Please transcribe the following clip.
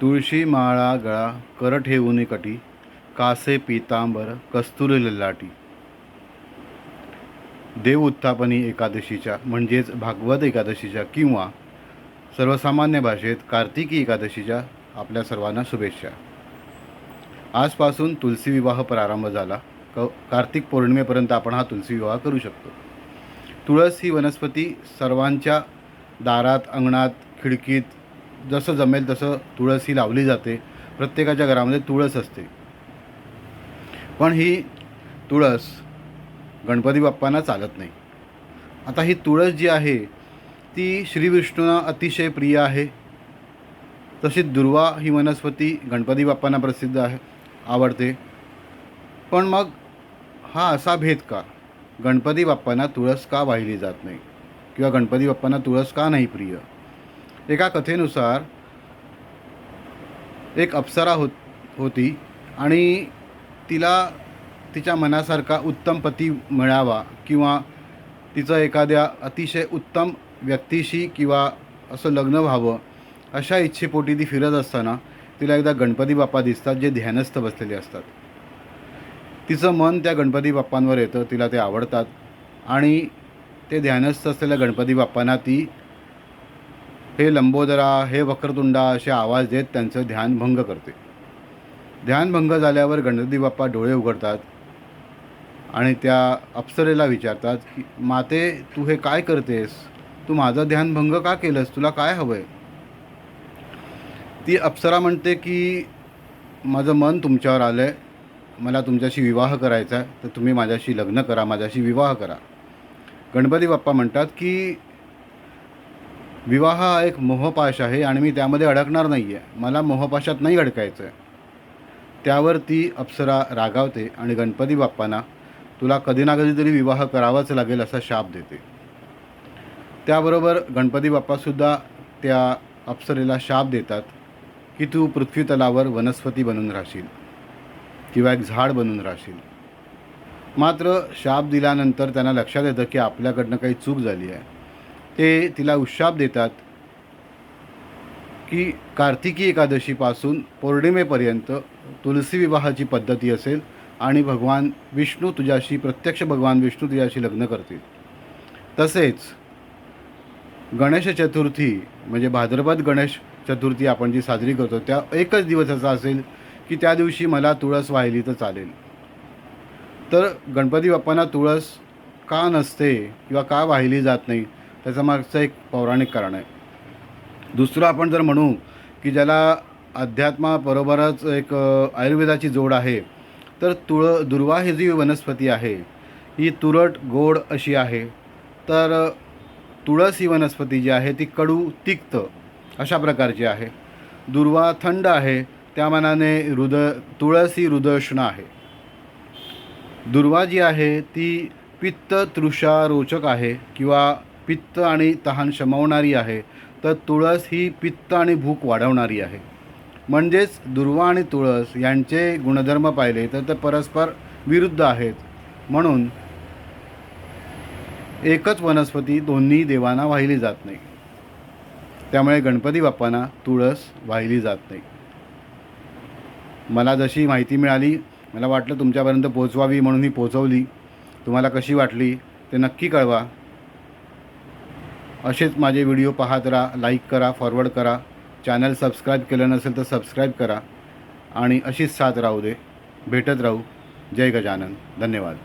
तुळशी माळा गळा कर ठेवून कटी कासे पितांबर कस्तुरी ललाटी. देव उत्थापनी एकादशीच्या म्हणजेच भागवत एकादशीच्या किंवा सर्वसामान्य भाषेत कार्तिकी एकादशीच्या आपल्या सर्वांना शुभेच्छा. आजपासून तुलसी विवाह प्रारंभ झाला. क कार्तिक पौर्णिमेपर्यंत आपण हा तुलसी विवाह करू शकतो. तुळस ही वनस्पती सर्वांच्या दारात अंगणात खिडकीत जसं जमेल तसं तुळस ही लावली जाते. प्रत्येकाच्या घरामध्ये तुळस असते. पण ही तुळस गणपती बाप्पांना चालत नाही. आता ही तुळस जी आहे ती श्रीविष्णूंना अतिशय प्रिय आहे. तशीच दुर्वा ही वनस्पती गणपती बाप्पांना प्रसिद्ध आहे आवडते. पण मग हा असा भेद का? गणपती बाप्पांना तुळस का वाहिली जात नाही? किंवा गणपती बाप्पांना तुळस का नाही प्रिय? एका कथेनुसार एक अप्सरा होत होती आणि तिला तिच्या मनासारखा उत्तम पती मिळावा किंवा तिचं एखाद्या अतिशय उत्तम व्यक्तीशी किंवा असं लग्न व्हावं अशा इच्छेपोटी ती फिरत असताना तिला एकदा गणपती बाप्पा दिसतात जे ध्यानस्थ बसलेले असतात. तिचं मन त्या गणपती बाप्पांवर येतं तिला ते आवडतात आणि ते ध्यानस्थ असलेल्या गणपती बाप्पांना ती हे लंबोदरा हे वक्रतुंडा असे आवाज देत त्यांचं ध्यान भंग करते. ध्यानभंग झाल्यावर गणपती बाप्पा डोळे उघडतात आणि त्या अप्सरेला विचारतात की माते तू हे काय करतेस? तू माझं ध्यानभंग का केलंस? तुला काय हवं आहे ती अप्सरा म्हणते की माझं मन तुमच्यावर आलं आहे मला तुमच्याशी विवाह करायचा आहे. तर तुम्ही माझ्याशी लग्न करा माझ्याशी विवाह करा. गणपती बाप्पा म्हणतात की विवाह हा एक मोहपाश आहे आणि मी त्यामध्ये अडकणार नाही आहे मला मोहपाशात नाही अडकायचं आहे त्यावर ती अप्सरा रागावते आणि गणपती बाप्पांना तुला कधी ना कधीतरी विवाह करावाच लागेल असा शाप देते. त्याबरोबर गणपती बाप्पासुद्धा त्या अप्सरेला शाप देतात की तू पृथ्वी तलावर वनस्पती बनून राहशील किंवा एक झाड बनून राहशील. मात्र शाप दिल्यानंतर त्यांना लक्षात येतं की आपल्याकडनं काही चूक झाली आहे. ते तिला उशाप देतात की कार्तिकी एकादशीपासून पौर्णिमेपर्यंत तुलसी विवाहाची पद्धती असेल आणि भगवान विष्णू तुझ्याशी प्रत्यक्ष भगवान विष्णू तुझ्याशी लग्न करतील. तसेच गणेश चतुर्थी म्हणजे भाद्रपद गणेश चतुर्थी आपण जी साजरी करतो त्या एकच दिवस असा असेल की त्या दिवशी मला तुळस वाहिली तर चालेल. तर गणपती बाप्पांना तुळस का नसते किंवा का वाहिली जात नाही? त्याचं मागचं एक पौराणिक कारण आहे. दुसरं आपण जर म्हणू की ज्याला अध्यात्माबरोबरच एक आयुर्वेदाची जोड आहे तर तुळ दुर्वा ही जी वनस्पती आहे ही तुरट गोड अशी आहे. तर तुळस ही वनस्पती जी आहे ती कडू तिक्त अशा प्रकारची आहे. दुर्वा थंड आहे त्या मानाने हृद तुळस ही हृदयष्ण आहे. दुर्वा जी आहे ती पित्त तृषा रोचक आहे किंवा पित्त आणि तहान शमवणारी आहे तर तुळस ही पित्त आणि भूक वाढवणारी आहे. म्हणजेच दुर्वा आणि तुळस यांचे गुणधर्म पाहिले तर ते परस्पर विरुद्ध आहेत. म्हणून एकच वनस्पती दोन्ही देवांना वाहिली जात नाही. त्यामुळे गणपती बाप्पांना तुळस वाहिली जात नाही. मला जशी माहिती मिळाली मला वाटलं तुमच्यापर्यंत पोचवावी म्हणून ही पोचवली तुम्हाला कशी वाटली ते नक्की कळवा. असेच माझे व्हिडिओ पाहत राहा लाईक करा फॉरवर्ड करा. चॅनल सबस्क्राईब केलं नसेल तर सबस्क्राईब करा. आणि अशीच साथ राहू दे. भेटत राहू. जय गजानन. धन्यवाद.